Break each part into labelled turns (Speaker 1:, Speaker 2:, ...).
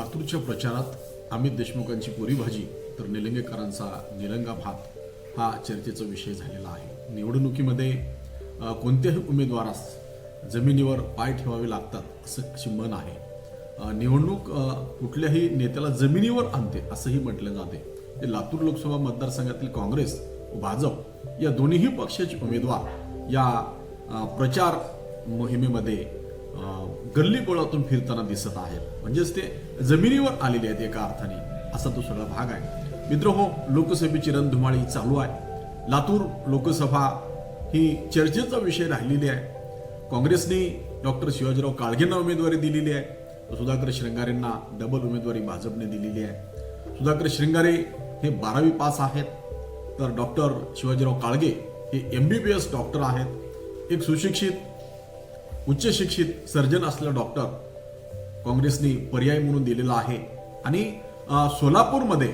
Speaker 1: लातूरच्या प्रचारात अमित देशमुखांची पुरी भाजी तर निलंगेकरांचा निलंगा भात हा चर्चेचा विषय झालेला आहे. निवडणुकीमध्ये कोणत्याही उमेदवारास जमिनीवर पाय ठेवावे लागतात असं अशी मन आहे. निवडणूक कुठल्याही नेत्याला जमिनीवर आणते असंही म्हटलं जाते. ते लातूर लोकसभा मतदारसंघातील काँग्रेस व भाजप या दोन्हीही पक्षाचे उमेदवार या प्रचार मोहिमेमध्ये गल्ली बोळातून फिरताना दिसत आहेत. म्हणजेच ते जमिनीवर आलेले आहेत एका अर्थाने. असा तो सगळा भाग आहे. मित्र हो लोकसभेची रणधुमाळी चालू आहे. लातूर लोकसभा ही चर्चेचा विषय राहिलेली आहे. काँग्रेसने डॉक्टर शिवाजीराव काळगेंना उमेदवारी दिलेली आहे. सुधाकर श्रंगारेंना डबल उमेदवारी भाजपने दिलेली आहे. सुधाकर श्रंगारे हे बारावी पास आहेत. तर डॉक्टर शिवाजीराव काळगे हे M B B S doctor आहेत. एक सुशिक्षित उच्च शिक्षित सर्जन असलेला डॉक्टर काँग्रेसने पर्याय म्हणून दिलेला आहे. आणि सोलापूरमध्ये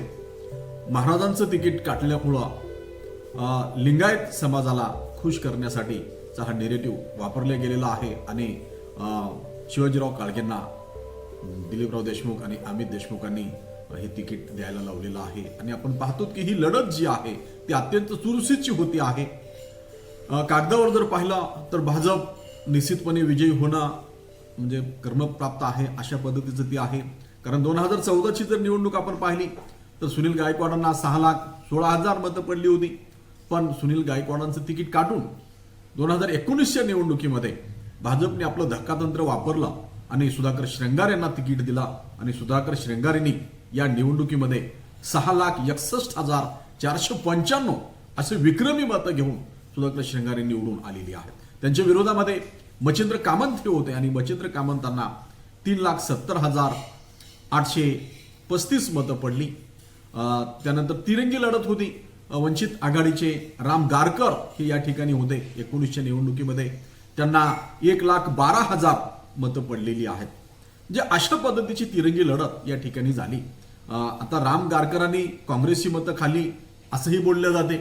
Speaker 1: महाराजांचं तिकीट काटल्यामुळं लिंगायत समाजाला खुश करण्यासाठीचा हा नेरेटिव्ह वापरला गेलेला आहे. आणि शिवाजीराव काळगेंना दिलीपराव देशमुख आणि अमित देशमुखांनी हे तिकीट द्यायला लावलेलं आहे. आणि आपण पाहतो की ही लढत जी आहे ती अत्यंत चुरशीची होती आहे. कागदावर जर पाहिला तर भाजप निश्चितपणे विजयी होणं म्हणजे कर्मप्राप्त आहे अशा पद्धतीचं ती आहे. कारण दोन हजार चौदाची जर निवडणूक आपण पाहिली तर सुनील गायकवाडांना सहा लाख सोळा हजार मतं पडली होती. पण सुनील गायकवाडांचं तिकीट काटून दोन हजार एकोणीसच्या निवडणुकीमध्ये भाजपने आपलं धक्कातंत्र वापरलं आणि सुधाकर श्रंगार यांना तिकीट दिला आणि सुधाकर श्रंगारेंनी या निवडणुकीमध्ये सहा लाख एकसष्ट हजार चारशे पंच्याण्णव असे विक्रमी मतं घेऊन सुधाकर श्रंगारे निवडून आलेली आहेत. त्यांच्या विरोधामध्ये मच्छिंद्र कामंत हे होते आणि मच्छिंद्र कामंतांना तीन लाख सत्तर हजार आठशे पस्तीस मतं पडली. त्यानंतर तिरंगी लढत होती. वंचित आघाडीचे राम गारकर हे या ठिकाणी होते. एकोणीसच्या निवडणुकीमध्ये त्यांना एक लाख बारा हजार मतं पडलेली आहेत. म्हणजे अशा पद्धतीची तिरंगी लढत या ठिकाणी झाली. आता राम गारकरांनी काँग्रेसची मतं खाली असंही बोललं जाते.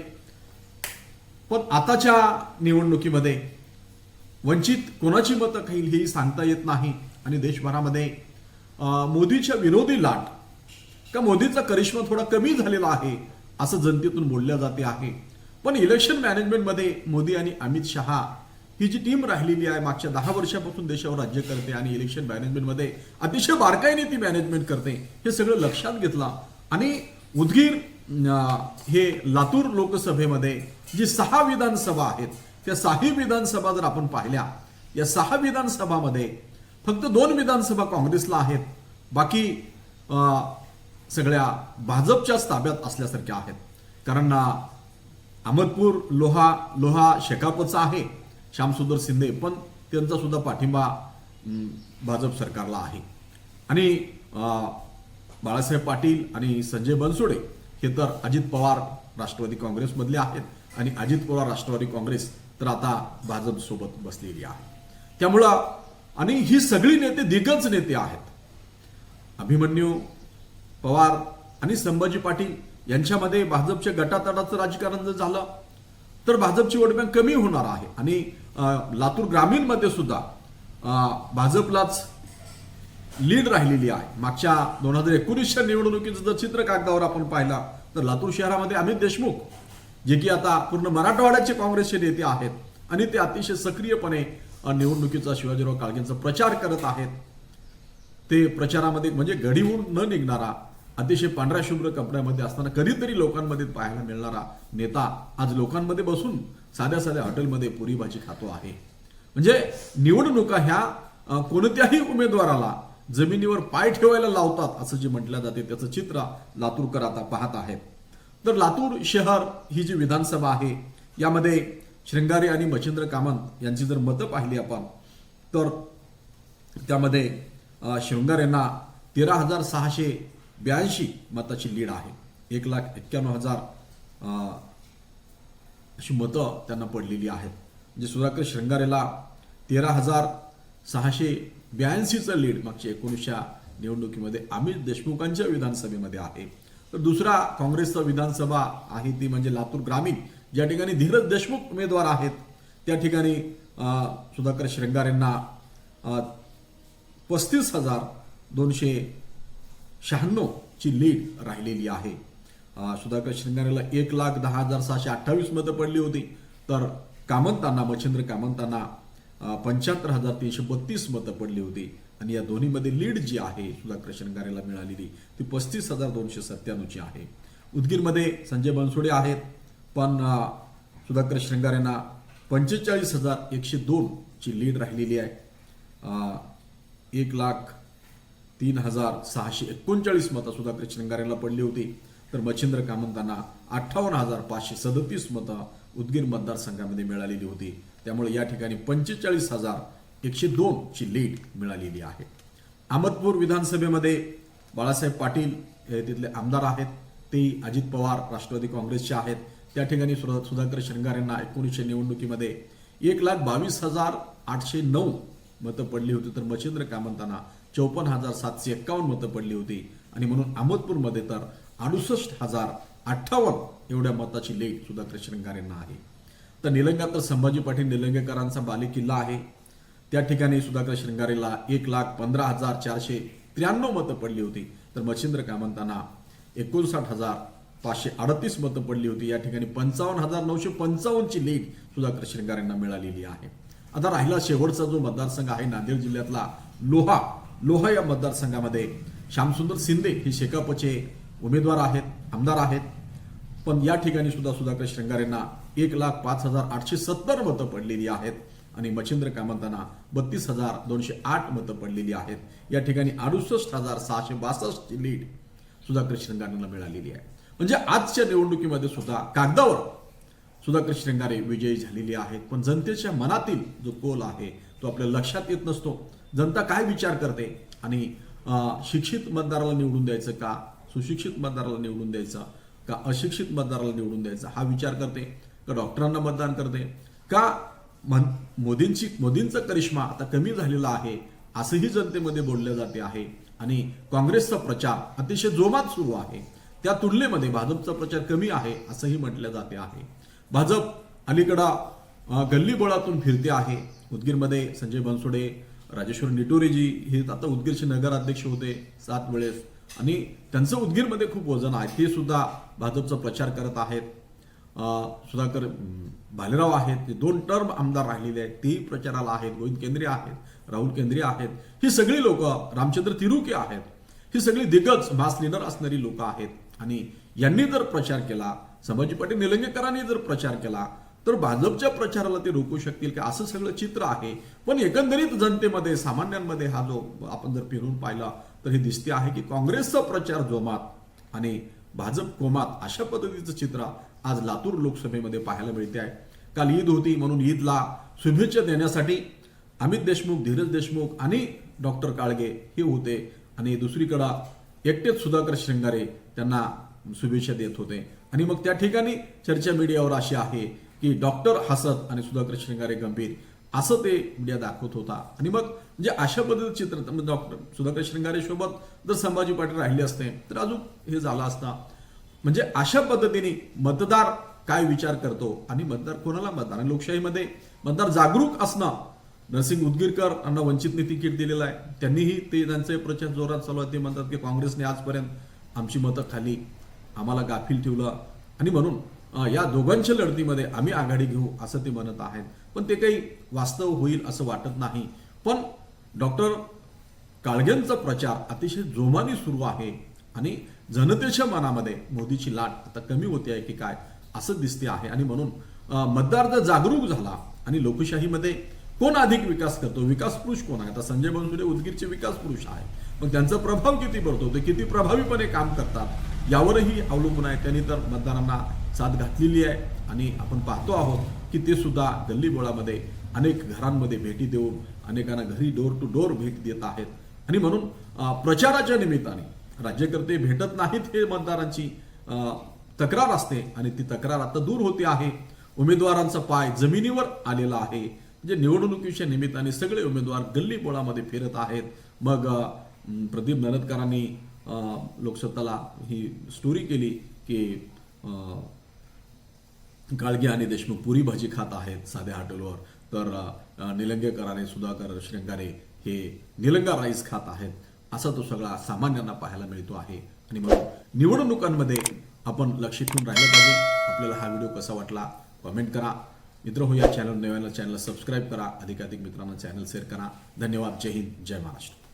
Speaker 1: पण आताच्या निवडणुकीमध्ये वंचित कोणाची मतं खाईल हेही सांगता येत नाही. आणि देशभरामध्ये मोदीच्या विरोधी लाट का मोदीचा करिश्मा थोडा कमी झालेला आहे असं जनतेतून बोलल्या जाते आहे. पण इलेक्शन मॅनेजमेंटमध्ये मोदी आणि अमित शहा ही जी टीम राहिलेली आहे मागच्या दहा वर्षापासून देशावर राज्य करते आणि इलेक्शन मॅनेजमेंटमध्ये अतिशय बारकाईने ती मॅनेजमेंट करते हे सगळं लक्षात घेतलं. आणि उदगीर हे लातूर लोकसभेमध्ये जी सहा विधानसभा आहेत त्या सहा विधानसभा जर आपण पाहिल्या या सहा विधानसभामध्ये फक्त दोन विधानसभा काँग्रेसला आहेत. बाकी सगळ्या भाजपच्याच ताब्यात असल्यासारख्या आहेत. कारण अहमदपूर लोहा लोहा शेकापचा आहे. श्यामसुंदर शिंदे पण त्यांचा सुद्धा पाठिंबा भाजप सरकारला आहे. आणि बाळासाहेब पाटील आणि संजय बनसोडे हे तर अजित पवार राष्ट्रवादी काँग्रेसमधले आहेत. आणि अजित पवार राष्ट्रवादी काँग्रेस तर आता भाजप सोबत बसलेली आहे. त्यामुळं आणि ही सगळी नेते दिग्गज नेते आहेत. अभिमन्यू पवार आणि संभाजी पाटील यांच्यामध्ये भाजपच्या गटातटाचं राजकारण जर झालं तर भाजपची वोटबँक कमी होणार आहे. आणि लातूर ग्रामीणमध्ये सुद्धा भाजपलाच लीड राहिलेली आहे. मागच्या दोन हजार एकोणीसच्या निवडणुकीचं जर चित्र कागदावर आपण पाहिला तर लातूर शहरामध्ये अमित देशमुख जे की आता पूर्ण मराठवाड्याचे काँग्रेसचे नेते आहेत आणि ते अतिशय सक्रियपणे निवडणुकीचा शिवाजीराव काळगेंचा प्रचार करत आहेत. ते प्रचारामध्ये म्हणजे घडीहून न निघणारा अतिशय पांढऱ्या शुभ्र कपड्यामध्ये असताना कधीतरी लोकांमध्ये पाहायला मिळणारा नेता आज लोकांमध्ये बसून साध्या साध्या हॉटेलमध्ये पुरी भाजी खातो आहे. म्हणजे निवडणुका ह्या कोणत्याही उमेदवाराला जमिनीवर पाय ठेवायला लावतात असं जे म्हटलं जाते त्याचं चित्र लातूरकर आता पाहत आहेत. तर लातूर शहर ही जी विधानसभा आहे यामध्ये शृंगारे आणि मच्छिंद्र कामंत यांची जर मतं पाहिली आपण तर त्यामध्ये शृंगार यांना तेरा हजार सहाशे ब्याऐंशी मताची लीड आहे. एक लाख एक्क्याण्णव हजार अशी मतं त्यांना पडलेली आहेत. म्हणजे सुधाकर शृंगारेला तेरा हजार सहाशे ब्याऐंशीचं लीड मागच्या एकोणीसच्या निवडणुकीमध्ये अमित देशमुखांच्या विधानसभेमध्ये आहे. तर दुसरा काँग्रेसचा विधानसभा आहे ती म्हणजे लातूर ग्रामीण. ज्या ठिकाणी धीरज देशमुख उमेदवार आहेत त्या ठिकाणी सुधाकर श्रंगार यांना पस्तीस हजार दोनशे शहाण्णव ची लीड राहिलेली आहे. सुधाकर श्रृंगारेला एक लाख दहा हजार सहाशे अठ्ठावीस मतं पडली होती. तर कामंतांना मच्छिंद्र कामंतांना पंच्याहत्तर हजार तीनशे बत्तीस मतं पडली होती. आणि या दोन्हीमध्ये लीड जी आहे सुधाकर शृंगारेला मिळालेली ती पस्तीस हजार दोनशे सत्त्याण्णवची आहे. उदगीरमध्ये संजय बनसोडे आहेत पण सुधाकर शृंगारेंना पंचेचाळीस हजार एकशे दोनची लीड राहिलेली आहे. एक लाख तीन हजार सहाशे एकोणचाळीस मतं सुधाकर शृंगारेला पडली होती. तर मच्छिंद्र कामंतांना अठ्ठावन्न हजार पाचशे सदतीस मतं उदगीर मतदारसंघामध्ये मिळालेली होती. त्यामुळे या ठिकाणी पंचेचाळीस हजार एकशे दोन ची लीड मिळालेली आहे. अहमदपूर विधानसभेमध्ये बाळासाहेब पाटील हे तिथले आमदार आहेत. ते अजित पवार राष्ट्रवादी काँग्रेसचे आहेत. त्या ठिकाणी सुधा- सुधाकर श्रृंगार यांना एकोणीसशे निवडणुकीमध्ये एक लाख बावीस हजार आठशे नऊ मतं पडली होती. तर मच्छिंद्र कामंतांना चौपन्न हजार सातशे एक्कावन्न मतं पडली होती. आणि म्हणून अहमदपूरमध्ये तर अडुसष्ट हजार अठ्ठावन्न एवढ्या मताची लेख सुधाकर श्रृंगार यांना आहे. तर निलंगा तर संभाजी पाटील निलंगेकरांचा बालेकिल्ला आहे. त्या ठिकाणी सुधाकर श्रृंगारेला एक लाख पंधरा हजार चारशे त्र्याण्णव मतं पडली होती. तर मच्छिंद्र कामंतांना एकोणसाठ हजार पाचशे अडतीस मतं पडली होती. या ठिकाणी पंचावन्न हजार नऊशे पंचावन्नची लीड सुधाकर श्रृंगार मिळालेली आहे. आता राहिला शेवटचा जो मतदारसंघ आहे नांदेड जिल्ह्यातला लोहा. लोहा या मतदारसंघामध्ये श्यामसुंदर शिंदे हे शेकापचे उमेदवार आहेत आमदार आहेत. पण या ठिकाणी सुद्धा सुधाकर श्रंगारेंना यांना एक लाख पाच हजार आठशे सत्तर मतं पडलेली आहेत आणि मच्छिंद्र कामंतांना बत्तीस हजार दोनशे आठ मतं पडलेली आहेत. या ठिकाणी अडुसष्ट हजार सहाशे बासष्ट लीड सुधाकर श्रंगारेंना मिळालेली आहे. म्हणजे आजच्या निवडणुकीमध्ये सुद्धा कागदावर सुधाकर श्रृंगारे विजयी झालेली आहेत. पण जनतेच्या मनातील जो कोल आहे तो आपल्या लक्षात येत नसतो. जनता काय विचार करते? आणि शिक्षित मतदाराला निवडून द्यायचं का? सुशिक्षित मतदाराला निवडून द्यायचं? का अशिक्षित मतदाराला निवडून द्यायचा? हा विचार करते. का डॉक्टरांना मतदान करते? का मन- मोदींची मोदींचा करिश्मा आता कमी झालेला आहे असंही जनतेमध्ये बोलले जाते आहे. आणि काँग्रेसचा प्रचार अतिशय जोमात सुरू आहे. त्या तुलनेमध्ये भाजपचा प्रचार कमी आहे असंही म्हटलं जाते आहे. भाजप अलीकडा गल्ली गल्लीबोळातून फिरते आहे. उदगीरमध्ये संजय बनसोडे राजेश्वर निटोरेजी हे आता उदगीरचे नगराध्यक्ष होते. सात वेळेस आणि त्यांचं उदगीरमध्ये खूप वजन आहे. ते सुद्धा भाजपचा प्रचार करत आहेत. सुधाकर भालेराव आहेत. ते दोन टर्म आमदार राहिलेले आहेत. तेही प्रचाराला आहेत. गोविंद केंद्रे आहेत. राहुल केंद्रे आहेत. ही सगळी लोक रामचंद्र तिरुके आहेत. ही सगळी दिग्गज मास लिडर असणारी लोक आहेत. आणि यांनी जर प्रचार केला संभाजी पाटील निलंगेकरांनी जर प्रचार केला तर भाजपच्या प्रचाराला ते रोखू शकतील का? असं सगळं चित्र आहे. पण एकंदरीत जनतेमध्ये सामान्यांमध्ये हा जो आपण जर फिरून पाहिला तर हे दिसते आहे की काँग्रेसचा प्रचार जोमात आणि भाजप कोमात अशा पद्धतीचं चित्र आज लातूर लोकसभेमध्ये पाहायला मिळते आहे. काल ईद होती म्हणून ईदला शुभेच्छा देण्यासाठी अमित देशमुख धीरज देशमुख आणि डॉक्टर काळगे हे होते आणि दुसरीकडं एकटेच सुधाकर श्रृंगारे त्यांना शुभेच्छा देत होते. आणि मग त्या ठिकाणी चर्चा मीडियावर अशी आहे की डॉक्टर हसत आणि सुधाकर श्रृंगारे गंभीर असं ते मीडिया दाखवत होता. आणि मग म्हणजे अशा पद्धतीचं चित्र म्हणजे डॉक्टर सुधाकर शृंगारेसोबत जर संभाजी पाटील राहिले असते तर अजून हे झालं असता. म्हणजे अशा पद्धतीने मतदार काय विचार करतो? आणि मतदार कोणाला मतदार? आणि लोकशाहीमध्ये मतदार जागरूक असणं नरसिंग उदगीरकर यांना वंचितने तिकीट दिलेलं आहे. त्यांनीही ते त्यांचे प्रचार जोरात चालू आहे. ते म्हणतात की काँग्रेसने आजपर्यंत आमची मतं खाली आम्हाला गाफील ठेवलं. आणि म्हणून या दोघांच्या लढतीमध्ये आम्ही आघाडी घेऊ असं ते म्हणत आहेत. पण ते काही वास्तव होईल असं वाटत नाही. पण डॉक्टर काळग्यांचा प्रचार अतिशय जोमाने सुरू आहे आणि जनतेच्या मनामध्ये मोदीची लाट आता कमी होते आहे की काय असं दिसते आहे. आणि म्हणून मतदार जर जागरूक झाला आणि लोकशाहीमध्ये कोण अधिक विकास करतो? विकास पुरुष कोण आहे? आता संजय बनसुडे उदगीरचे विकास पुरुष आहे मग त्यांचा प्रभाव किती पडतो? ते किती प्रभावीपणे काम करतात? यावरही अवलंबून आहे. त्यांनी तर मतदारांना साथ घातलेली आहे. आणि आपण पाहतो आहोत की ते सुद्धा गल्लीबोळामध्ये अनेक घरांमध्ये भेटी देऊन अनेकांना घरी डोर टू डोर भेट देत आहेत. आणि म्हणून प्रचाराच्या निमित्ताने राज्यकर्ते भेटत नाहीत हे मतदारांची तक्रार असते आणि ती तक्रार आता दूर होते आहे. उमेदवारांचा पाय जमिनीवर आलेला आहे. म्हणजे निवडणुकीच्या निमित्ताने सगळे उमेदवार गल्ली बोळामध्ये फिरत आहेत. मग प्रदीप नरदकरांनी लोकसत्ताला ही स्टोरी केली की अं, गाळगे आणि देशमुख पुरी भाजी खात आहेत साध्या हॉटेलवर तर निलंगेकराने सुधाकर श्रृंगारे हे निलंगा राईस खात आहेत असा तो सगळा सामान्यांना पाहायला मिळतो आहे. आणि म्हणून निवडणुकांमध्ये आपण लक्ष ठेवून राहिलं पाहिजे. आपल्याला हा व्हिडिओ कसा वाटला कमेंट करा. मित्र हो या चॅनल नव्याला चॅनलला सबस्क्राईब करा. अधिकाधिक मित्रांना चॅनल शेअर करा. धन्यवाद. जय हिंद. जय महाराष्ट्र.